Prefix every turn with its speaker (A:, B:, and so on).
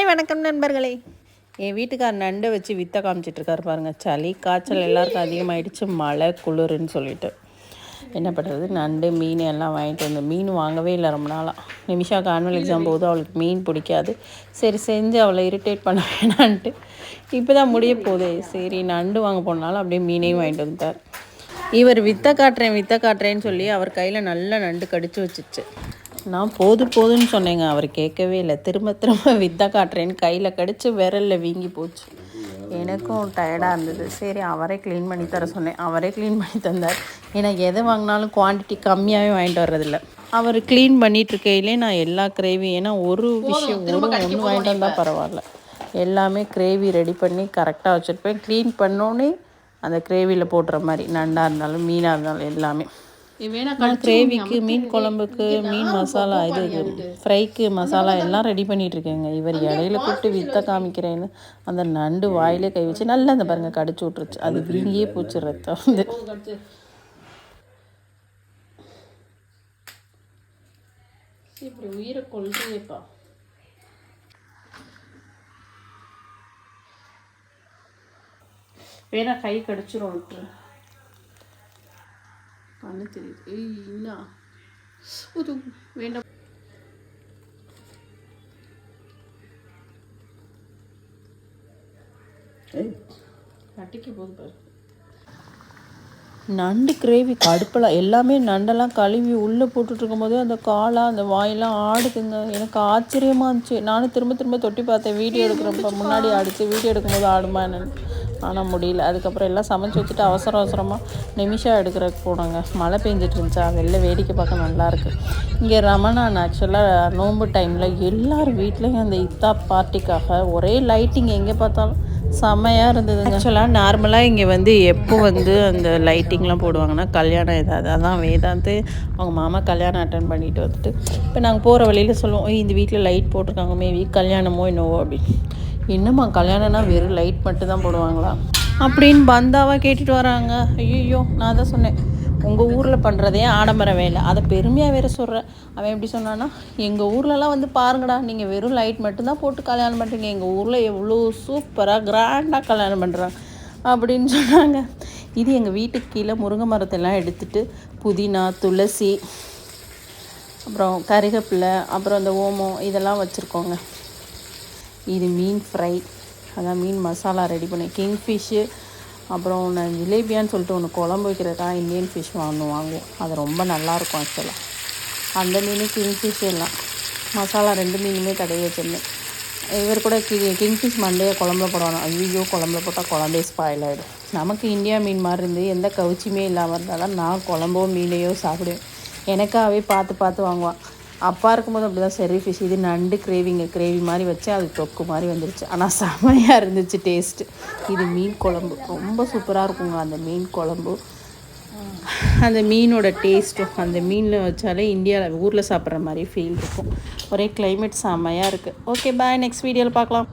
A: Hi வணக்கம் நண்பர்களே. என் வீட்டுக்கார் நண்டை வச்சு வித்தை காமிச்சிட்ருக்காரு பாருங்கள் சளி காய்ச்சல் எல்லாருக்கும் அதிகமாகிடுச்சு மழை குளிர்னு சொல்லிட்டு. என்ன பண்ணுறது நண்டு மீன் எல்லாம் வாங்கிட்டு வந்து மீன் வாங்கவே இல்லை ரொம்ப நாளாக நிமிஷாவுக்கு ஆனுவல் எக்ஸாம் போது அவளுக்கு மீன் பிடிக்காது. சரி செஞ்சு அவளை இரிட்டேட் பண்ண வேணான்ட்டு. இப்போ தான் முடிய போதே சரி நண்டு வாங்க போனாலும் அப்படியே மீனையும் வாங்கிட்டு வந்துட்டார். இவர் வித்த காட்டுறேன் வித்த காட்டுறேன்னு சொல்லி அவர் கையில் நல்ல நண்டு கடிச்சு வச்சிச்சு. நான் போது போதுன்னு சொன்னேங்க. அவர் கேட்கவே இல்லை. திரும்ப திரும்ப வித்த காட்டுறேன்னு கையில் கடிச்சு விரலில் வீங்கி போச்சு. எனக்கும் டயர்டாக இருந்தது. சரி அவரே க்ளீன் பண்ணி தர சொன்னேன். அவரே க்ளீன் பண்ணி தந்தார். ஏன்னா எதை வாங்கினாலும் குவான்டிட்டி கம்மியாகவே வாங்கிட்டு வர்றதில்ல. அவர் க்ளீன் பண்ணிட்டு இருக்கையிலே நான் எல்லா கிரேவி ஏன்னா ஒரு விஷயம் ஒரு ஒன்று வாங்கிட்டு வந்தால் பரவாயில்ல. எல்லாமே கிரேவி ரெடி பண்ணி கரெக்டாக வச்சுருப்பேன். க்ளீன் பண்ணோன்னே அந்த கிரேவியில் போட்டுற மாதிரி நண்டாக இருந்தாலும் மீனாக இருந்தாலும் எல்லாமே. கிரேவிக்கு மீன் குழம்புக்கு மீன் மசாலா இது ஃப்ரைக்கு மசாலா எல்லாம் ரெடி பண்ணிட்டு இருக்கேங்க இவர் இடையில கூப்பிட்டு வித்த காமிக்கிறேன்னு அந்த நண்டு வாயிலே கை வச்சு நல்லா அந்த பாருங்க கடிச்சு விட்டுருச்சு. அது வீங்கியே போச்சு ரத்தம் வந்து. இப்படி உயிரை கொள்கையப்பா வேணா கை கடிச்சிரும் விட்டுரு. கண்ணு தெரியுது ஏய் என்ன ஒரு வேண்டாம். கட்டிக்க போது பாரு. நண்டு கிரேவி கடுப்பில் எல்லாமே நண்டெல்லாம் கழுவி உள்ளே போட்டுட்டு இருக்கும்போது அந்த காலா அந்த வாயெல்லாம் ஆடுதுங்க. எனக்கு ஆச்சரியமாக இருந்துச்சு. நானும் திரும்ப திரும்ப தொட்டி பார்த்தேன் வீடியோ எடுக்கிறப்ப முன்னாடி ஆடிச்சு வீடியோ எடுக்கும்போது ஆடுமா என்னன்னு. ஆனால் முடியல. அதுக்கப்புறம் எல்லாம் சமைச்சு வச்சுட்டு அவசர அவசரமாக நிமிஷம் எடுக்கிறதுக்கு போனோங்க. மழை பெஞ்சிட்டு இருந்துச்சா வெளில வேடிக்கை பார்க்க நல்லாயிருக்கு இங்கே ரமணான் ஆக்சுவலாக நோன்பு டைமில் எல்லார் வீட்லேயும் அந்த இத்தா பார்ட்டிக்காக ஒரே லைட்டிங் எங்கே பார்த்தாலும் செம்மையாக இருந்தது ஆக்சுவலாக நார்மலாக இங்கே வந்து எப்போ வந்து அந்த லைட்டிங்லாம் போடுவாங்கன்னா கல்யாணம் ஏதாவது அதான் வேதாந்து அவங்க மாமா கல்யாணம் அட்டன் பண்ணிட்டு வந்துட்டு இப்போ நாங்கள் போகிற வழியில் சொல்லுவோம் இந்த வீட்டில் லைட் போட்டிருக்காங்க மேபி கல்யாணமோ என்னவோ அப்படின்னு. என்னம்மா கல்யாணம்னா வெறும் லைட் மட்டும் தான் போடுவாங்களா? அப்படின்னு பந்தாவாக கேட்டுட்டு வராங்க. ஐயோ நான் தான் சொன்னேன். உங்கள் ஊரில் பண்ணுறதே ஆடம்பர வேலை. அதை பெருமையாக வேறு சொல்கிறேன் அவன் எப்படி சொன்னான்னா எங்கள் ஊர்லலாம் வந்து பாருங்கடா நீங்கள் வெறும் லைட் மட்டும்தான் போட்டு கல்யாணம் பண்ணுறீங்க எங்கள் ஊரில் எவ்வளோ சூப்பராக கிராண்டாக கல்யாணம் பண்ணுறாங்க அப்படின்னு சொன்னாங்க. இது எங்கள் வீட்டுக்கு கீழே முருங்கை மரத்தெல்லாம் எடுத்துட்டு புதினா துளசி அப்புறம் கருகப்பில்லை அப்புறம் அந்த ஓமம் இதெல்லாம் வச்சுருக்கோங்க. இது மீன் ஃப்ரை. அதான் மீன் மசாலா ரெடி பண்ணி கிங்ஃபிஷ்ஷு அப்புறம் நான் ஜிலேபியான்னு சொல்லிட்டு ஒன்று குழம்பு வைக்கிறதா இந்தியன் ஃபிஷ் வாங்கணும் வாங்குவோம் அது ரொம்ப நல்லாயிருக்கும் ஆக்சுவலாக அந்த மீன் கிங்ஃபிஷ் எல்லாம். மசாலா ரெண்டு மீனுமே தடவி வச்சுருந்தேன். இவர் கூட கி கிங்ஃபிஷ் மண்டையை குழம்புல போடணும் ஐயோ குழம்புல போட்டால் குழம்பே ஸ்பாயில் ஆகிடும் நமக்கு இந்தியா மீன் மாதிரி இருந்து எந்த கவுச்சியுமே இல்லாமல் இருந்தால் தான் நான் குழம்போ மீனையோ சாப்பிடுவேன். எனக்காகவே பார்த்து பார்த்து வாங்குவான். அப்பா இருக்கும்போது அப்படி தான் சரி ஃபிஷ் இது நண்டு கிரேவிங்க கிரேவி மாதிரி வச்சு அது தொக்கு மாதிரி வந்துருச்சு. ஆனால் செமையாக இருந்துச்சு டேஸ்ட்டு இது மீன் குழம்பு. ரொம்ப சூப்பராக இருக்குங்க அந்த மீன் குழம்பு. அந்த மீனோட டேஸ்ட்டும் அந்த மீனில் வச்சாலே இந்தியாவில் ஊரில் சாப்பிட்ற மாதிரி ஃபீல் இருக்கும். ஒரே கிளைமேட் செம்மையாக இருக்குது ஓகே பாய் நெக்ஸ்ட் வீடியோவில் பார்க்கலாம்.